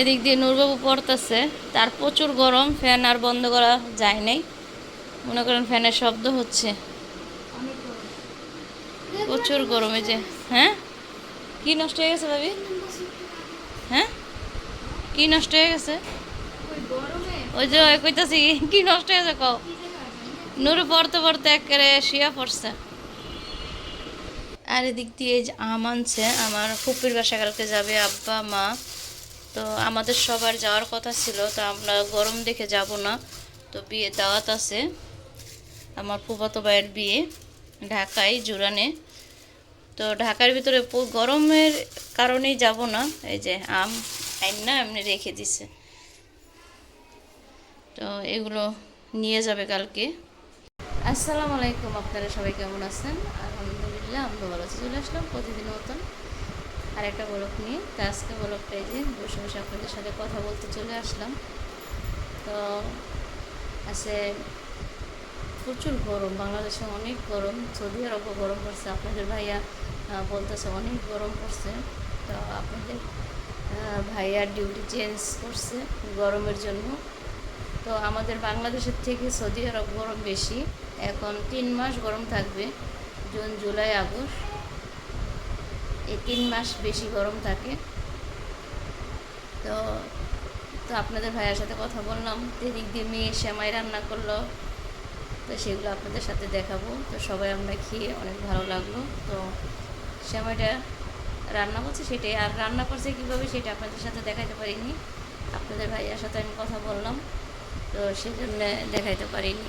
এদিক দিয়ে নূরবাবু পড়তেছে। তার প্রচুর গরম, ফ্যান আর বন্ধ করা যায় নাই। মনে করেন ফ্যানের শব্দ হচ্ছে। প্রচুর গরমে যে হ্যাঁ? কি নষ্ট হয়ে গেছে ভাবি? হ্যাঁ? কি নষ্ট হয়ে গেছে? ওই যে, ওই কইতাছি, কি নষ্ট হয়ে গেছে কও? নুরু পড়তে পড়তে একেবারে শিয়া পড়ছে। আর এদিক দিয়ে আম আনছে, আমার ফুপির বাসা কালকে যাবে আব্বা, মা। তো আমাদের সবার যাওয়ার কথা ছিল, তো আমরা গরম দেখে যাব না। তো বিয়ে দাওয়াত আছে। আমার ফুফাতো ভাইয়ের বিয়ে ঢাকায়, জুরানে। তো ঢাকার ভিতরে গরমের কারণেই যাব না। এই যে আম, আইন না, এমনি রেখে দিছে। তো এগুলো নিয়ে যাবে কালকে। আসসালামু আলাইকুম, আপনারা সবাই কেমন আছেন? আলহামদুলিল্লাহ আমরা ভালো আছি। চলে আসলাম প্রতিদিন মতন আর একটা বলক নিয়ে, তো আজকে বলকটা এই যে বসে বসে আপনাদের সাথে কথা বলতে চলে আসলাম। তো আছে প্রচুর গরম, বাংলাদেশে অনেক গরম, সৌদি আরবও গরম পড়ছে, আপনাদের ভাইয়া বলতেছে অনেক গরম পড়ছে। তো আপনাদের ভাইয়া ডিউটি চেঞ্জ করছে গরমের জন্য। তো আমাদের বাংলাদেশের থেকে সৌদি আরব গরম বেশি, এখন তিন মাস গরম থাকবে, জুন, জুলাই, আগস্ট। তিন মাস বেশি গরম থাকে। তো তো আপনাদের ভাইয়ের সাথে কথা বললাম। এদিক দিয়ে মেয়ে শ্যামাই রান্না করল, তো সেগুলো আপনাদের সাথে দেখাবো। তো সবাই আমরা খেয়ে অনেক ভালো লাগল। তো শ্যামাইটা রান্না করছে সেটাই। আর রান্না করছে কীভাবে সেটা আপনাদের সাথে দেখাতে পারিনি। আপনাদের ভাইয়ার সাথে আমি কথা বললাম, তো সেজন্য দেখাইতে পারিনি।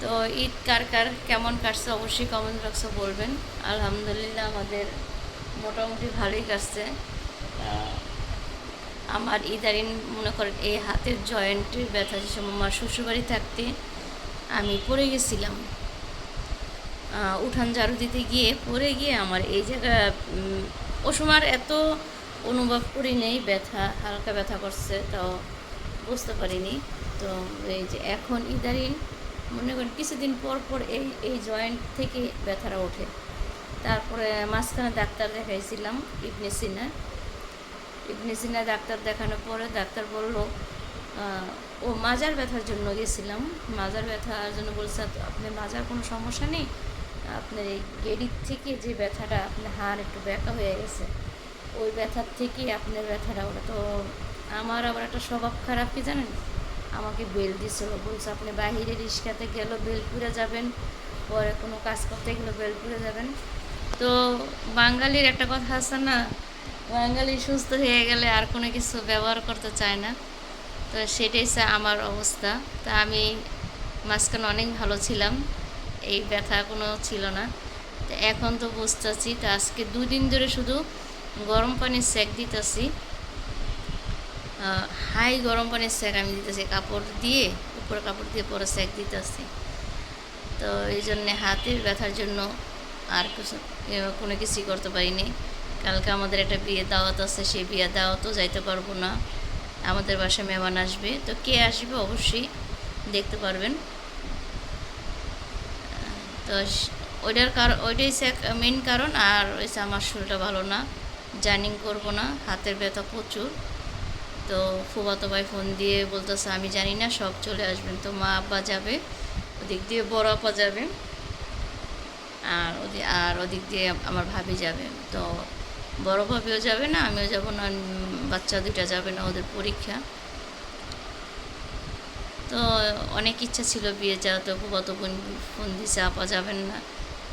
তো ঈদ কার কার, কেমন কাটছে অবশ্যই কমেন্ট বক্সে বলবেন। আলহামদুলিল্লাহ আমাদের মোটামুটি ভালোই কাটছে। আমার ইদারিন মনে করেন এই হাতের জয়েন্টের ব্যথা যে সময় আমার শ্বশুরবাড়ি থাকতে আমি পড়ে গেছিলাম। উঠান ঝাড়ু দিতে গিয়ে পড়ে গিয়ে আমার এই জায়গা উম, ও সময় এত অনুভব করি নেই ব্যথা হালকা ব্যথা করছে তাও বুঝতে পারিনি। তো এই যে এখন ইদারিন মনে করেন কিছুদিন পর পর এই এই জয়েন্ট থেকে ব্যথাটা ওঠে। তারপরে মাঝখানে ডাক্তার দেখাইছিলাম ইবনে সিনা ইবনে সিনা ডাক্তার দেখানোর পরে ডাক্তার বলল ও মাজার ব্যথার জন্য গেছিলাম। মাজার ব্যথার জন্য বলছে "তো আপনার মাজার কোনো সমস্যা নেই? আপনার এই গেড়ির থেকে যে ব্যথাটা আপনার হাড় একটু ব্যাকা হয়ে গেছে, ওই ব্যথার থেকে আপনার ব্যথাটা ওটা তো আমার আবার একটা স্বভাব খারাপ কি জানেন? আমাকে বেল দিছিল, বলছে, আপনি বাহিরে রিক্সাতে গেল বেল পুড়ে যাবেন, পরে কোনো কাজ করতে গেলে বেল পুড়ে যাবেন। তো বাঙালির একটা কথা আছে না, বাঙালি সুস্থ হয়ে গেলে আর কোনো কিছু ব্যবহার করতে চায় না। তো সেটাই আমার অবস্থা। তা আমি মাঝখানে অনেক ভালো ছিলাম, এই ব্যথা কোনো ছিল না। তো এখন তো বুঝতেছি, তো আজকে দুদিন ধরে শুধু গরম পানির সেক দিতেছি। হাই গরম পানির সেক আমি দিতেছি, কাপড় দিয়ে, উপরে কাপড় দিয়ে পরে সেক দিতেছি। তো এই জন্যে হাতের ব্যথার জন্য আর কিছু কোনো কিছুই করতে পারিনি। কালকে আমাদের একটা বিয়ে দাওয়াত আছে, সেই বিয়ে দাওয়াতও যাইতে পারব না। আমাদের বাসায় মেহমান আসবে। তো কে আসবে অবশ্যই দেখতে পারবেন। তো ওইটার কারণ ওইটাই মেন কারণ। আর হচ্ছে আমার শরীরটা ভালো না। জার্নিং করব না। হাতের ব্যথা প্রচুর। তো ফুবাতো ভাই ফোন দিয়ে বলতেছে, আমি জানি না, সব চলে আসবেন। তো মা আব্বা যাবে। ওদিক দিয়ে বড় আপা যাবে। আর ওদিক আর ওদিক দিয়ে আমার ভাবি যাবে। তো বড় ভাবিও যাবে না, আমিও যাব না বাচ্চা দুইটা যাবে না ওদের পরীক্ষা। তো অনেক ইচ্ছা ছিল বিয়ে যাওয়া তো কত বোন ফোন দিছে, আপা যাবেন না।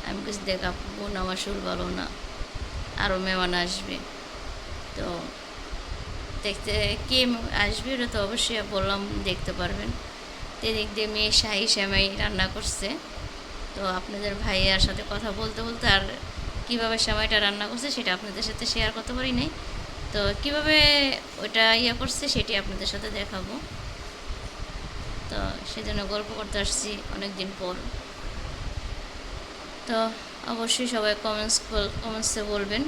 আমি কিছু দেখ, আপু, বোন আমার সুর ভালো না আরও মেহমান আসবে। তো দেখতে, কে আসবে ওটা তো অবশ্যই বললাম, দেখতে পারবেন। তো দিয়ে মেয়ে শাহি শ্যামাই রান্না করছে। তো আপনাদের ভাইয়ার সাথে কথা বলতে বলতে আর কীভাবে সেমাইটা রান্না করছে সেটা আপনাদের সাথে শেয়ার করতে পারি নাই। তো কীভাবে ওটা ইয়ে করছে সেটি আপনাদের সাথে দেখাবো। তো সেজন্য গল্প করতে আসছি অনেক দিন পর। তো অবশ্যই সবাই কমেন্টস কমেন্টসে বলবেন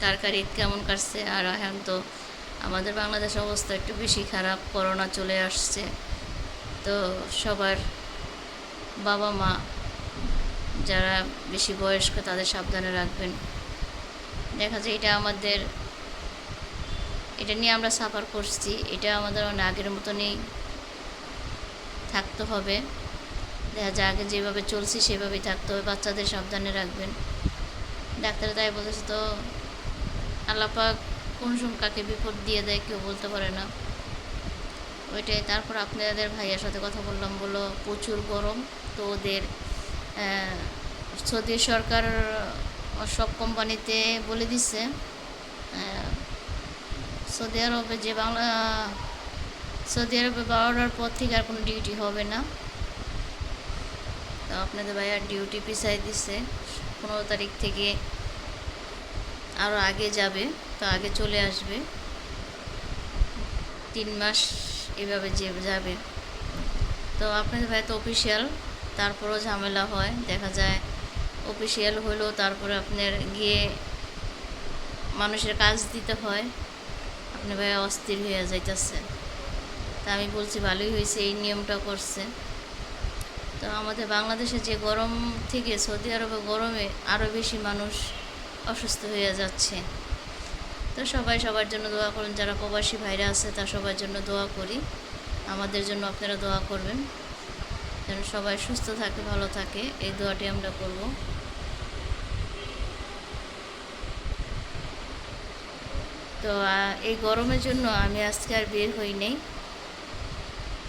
কার কার ঈদ কেমন কাটছে। আর এখন তো আমাদের বাংলাদেশ অবস্থা একটু বেশি খারাপ করোনা চলে আসছে। তো সবার বাবা মা যারা বেশি বয়স্ক তাদের সাবধানে রাখবেন। দেখা যায় এটা আমাদের, এটা নিয়ে আমরা সাফার করছি, এটা আমাদের অনেক আগের মতনই থাকতে হবে। দেখা যায় আগে যেভাবে চলছি সেভাবেই থাকতে হবে, বাচ্চাদের সাবধানে রাখবেন। ডাক্তার তাই বলেছে তো আল্লাপাক কোন সময় কাকে বিপদ দিয়ে দেয় কেউ বলতে পারে না। ওইটাই, তারপর আপনাদের ভাইয়ার সাথে কথা বললাম, বলল প্রচুর গরম, তো ওদের সৌদি সরকার সব কোম্পানিতে বলে দিচ্ছে সৌদি আরবে যে বাংলা সৌদি আরবে বারোটার পর থেকে আর কোনো ডিউটি হবে না। তো আপনাদের ভাইয়া ডিউটি পিছাই দিচ্ছে পনেরো তারিখ থেকে আরও আগে যাবে, তো আগে চলে আসবে। তিন মাস এভাবে যে যাবে। তো আপনাদের ভাই তো অফিসিয়াল তারপরও ঝামেলা হয়। দেখা যায় অফিসিয়াল হলেও তারপরে আপনার গিয়ে মানুষের কাজ দিতে হয়। আপনি ভাই অস্থির হয়ে যাইতেছে তা আমি বলছি, ভালোই হয়েছে এই নিয়মটা করছে। তো আমাদের বাংলাদেশে যে গরম থেকে সৌদি আরবে গরমে আরও বেশি মানুষ অসুস্থ হয়ে যাচ্ছে। তো সবাই সবার জন্য দোয়া করুন, যারা প্রবাসী ভাইরা আছে, তা সবার জন্য দোয়া করি। আমাদের জন্য আপনারা দোয়া করবেন। যেন সবাই সুস্থ থাকে, ভালো থাকে, এই দোয়াটি আমরা করব। তো এই গরমের জন্য আমি আজকে আর বের হই নাই।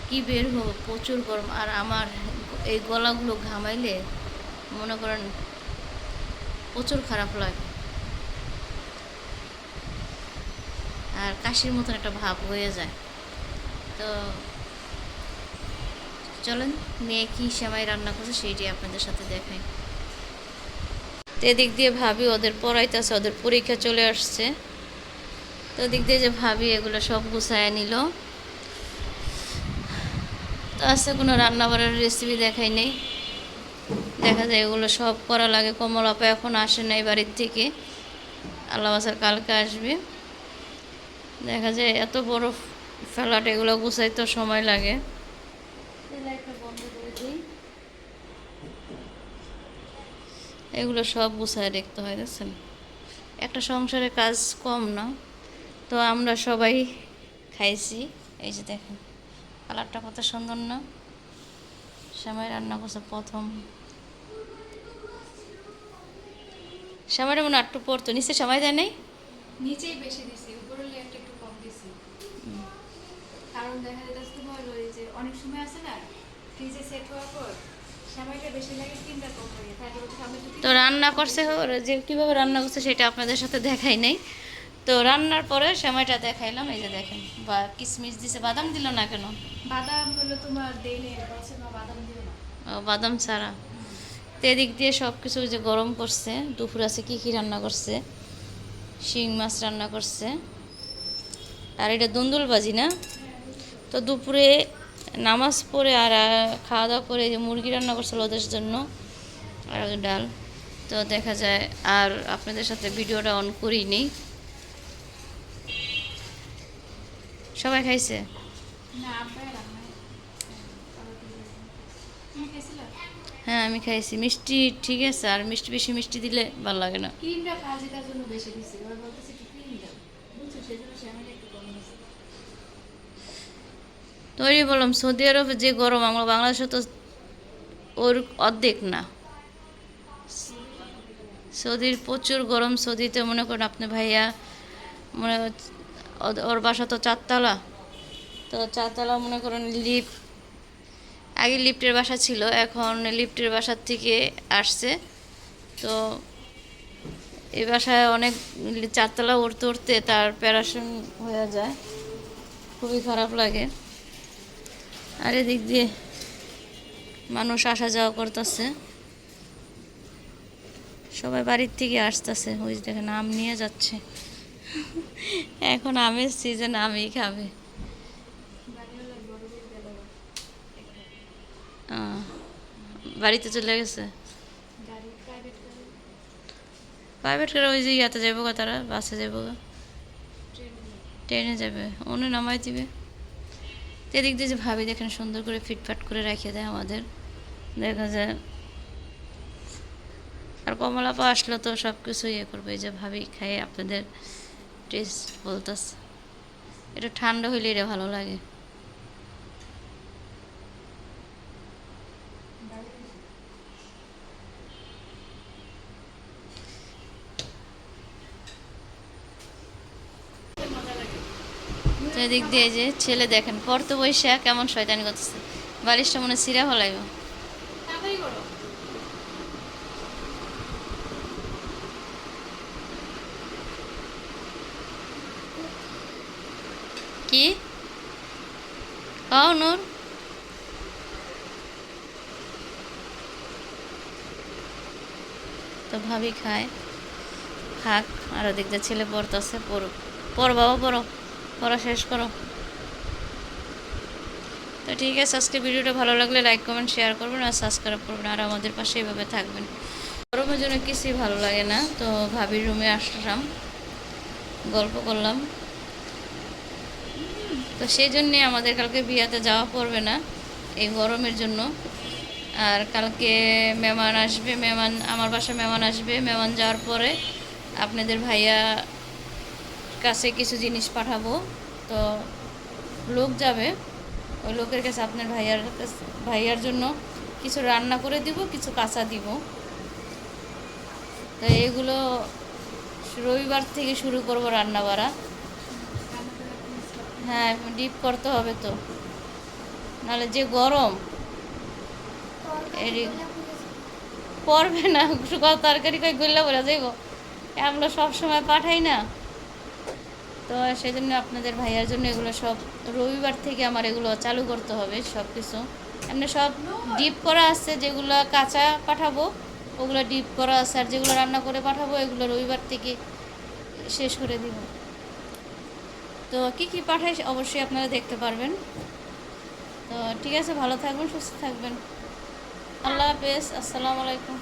কি বের হব? প্রচুর গরম। আর আমার এই গলাগুলো ঘামাইলে মনে করেন প্রচুর খারাপ লাগে। আর কাশির মতন একটা ভাব হয়ে যায়। তো চলেন, মেয়ে কি সেমাই রান্না করছে সেইটি আপনাদের সাথে দেখাই। তো এদিক দিয়ে ভাবি ওদের পড়াইতে পড়াইতেছে, ওদের পরীক্ষা চলে আসছে। তো এদিক দিয়ে যে ভাবি এগুলো সব গুছায় নিল। তো আজকে কোনো রান্না বাড়ার রেসিপি দেখাই নেই। দেখা যায় এগুলো সব করা লাগে কমল আপা এখন আসে নাই বাড়ির থেকে। আল্লাহ বাসার কালকে আসবে। দেখা যায় এত বড় ফ্ল্যাট এগুলো গুছাইতে সময় লাগে। এগুলো সব গুছায় দেখতে হয় দেখছেন? একটা সংসারে কাজ কম না। তো আমরা সবাই খাইছি এই যে দেখেন কালারটা কত সুন্দর না? সময় রান্না করছে প্রথম। সময়টা মনে একটু পড়তো নিচে সময় দেয় নেই? নিচেই বেশি দিছি উপরের লেয়ারটা একটু কম দিছি। কারণ দেখা যাচ্ছে যে অনেক সময় আছে না ফ্রিজে সেট হওয়ার পর তো রান্না করছে ওরা যে কীভাবে রান্না করছে সেটা আপনাদের সাথে দেখাই নাই। তো রান্নার পরে সময়টা দেখাইলাম এই যে দেখেন বা কিশমিশ দিছে বাদাম দিল না কেন? বাদাম হলো তোমার বাদাম না। বাদাম ছাড়া। তো এদিক দিয়ে সব কিছু যে গরম করছে দুপুর আছে কী কী রান্না করছে? শিং মাছ রান্না করছে। আর এটা দুন্দুল বাজি না? তো দুপুরে নামাজ পড়ে আর খাওয়া দাওয়া করে যে মুরগি রান্না করছিল ওদের জন্য আর ডাল। তো দেখা যায় আর আপনাদের সাথে ভিডিওটা অন করিনি সবাই খাইছে? হ্যাঁ আমি খাইছি। মিষ্টি ঠিক আছে আর মিষ্টি বেশি মিষ্টি দিলে ভালো লাগে না। ক্রিমটা জন্য বেশি দিছি। বলতেছে একটু ক্রিম দাও বুঝছ সেই জন্য সময়টা একটু তৈরি বললাম, সৌদি আরবে যে গরম, আমরা বাংলাদেশে তো ওর অর্ধেক না। সৌদির প্রচুর গরম, সৌদিতে মনে করেন আপনি ভাইয়া, মনে ওর বাসা তো চারতলা। তো চারতলা মনে করেন লিফট, আগে লিফটের বাসা ছিল, এখন লিফটের বাসার থেকে আসছে। তো এই বাসায় অনেক চারতলা উঠতে উঠতে তার প্যারাশন হয়ে যায়। খুবই খারাপ লাগে। আর এদিক দিয়ে মানুষ আসা যাওয়া করতেছে। সবাই বাড়ির থেকে আসতেছে। ওই দেখেন, আম নিয়ে যাচ্ছে। এখন আমের সিজন আমই খাবে। বাড়িতে চলে গেছে? প্রাইভেট করে ওই যে ইয়াতে যাব তারা, বাসে যাব। ট্রেনে যাবে। অন্য নামাই দিবে। এদিক দিয়ে যে ভাবি দেখেন সুন্দর করে ফিটফাট করে রেখে দেয় আমাদের। দেখা যায় আর কমলাপা আসলে তো সব কিছু ইয়ে করবে। যে ভাবি খাই আপনাদের টেস্ট বলতেছে। এটা ঠান্ডা হইলে এটা ভালো লাগে তো এদিক দিয়ে যে ছেলে দেখেন পড়তে বৈশা কেমন শয়তানি করতেছে। বালিশটা মনে সিরা করো। কি? কও নূর। তো ভাবি খায়। খাক আর ওদিক দিয়ে ছেলে পড়তেছে পড়ো পড়ো বাবা পড়ো পড়া শেষ করো। তো ঠিক আছে, আজকে ভিডিওটা ভালো লাগলে লাইক কমেন্ট শেয়ার করবেন আর সাবস্ক্রাইব করবেন আর আমাদের পাশে এইভাবে থাকবেন। গরমের জন্য কিছুই ভালো লাগে না, তো ভাবির রুমে আসলাম, গল্প করলাম। তো সেই জন্যে আমাদের কালকে বিয়াতে যাওয়া পড়বে না, এই গরমের জন্য। আর কালকে মেহমান আসবে, মেহমান, আমার বাসায় মেহমান আসবে, মেহমান যাওয়ার পরে আপনাদের ভাইয়া কাছে কিছু জিনিস পাঠাবো, তো লোক যাবে, ওই লোকের কাছে আপনার ভাইয়ার ভাইয়ার জন্য কিছু রান্না করে দিব, কিছু কাঁচা দিব। তো এগুলো রবিবার থেকে শুরু করব রান্না বাড়া। হ্যাঁ ডিপ করতে হবে তো। নাহলে যে গরম পড়বে না, শুকাও তরকারি কই গল্লা বলে যাইব। আমরা সব সময় পাঠাই না। তো সেই জন্য আপনাদের ভাইয়ার জন্য এগুলো সব রবিবার থেকে আমার এগুলো চালু করতে হবে সব কিছু এমনি সব ডিপ করা আছে যেগুলো কাঁচা পাঠাবো, ওগুলো ডিপ করা আছে আর যেগুলো রান্না করে পাঠাবো এগুলো রবিবার থেকে শেষ করে দিব। তো কি কি পাঠাই অবশ্যই আপনারা দেখতে পারবেন। তো ঠিক আছে, ভালো থাকবেন, সুস্থ থাকবেন। আল্লাহ হাফেজ, আসসালামু আলাইকুম।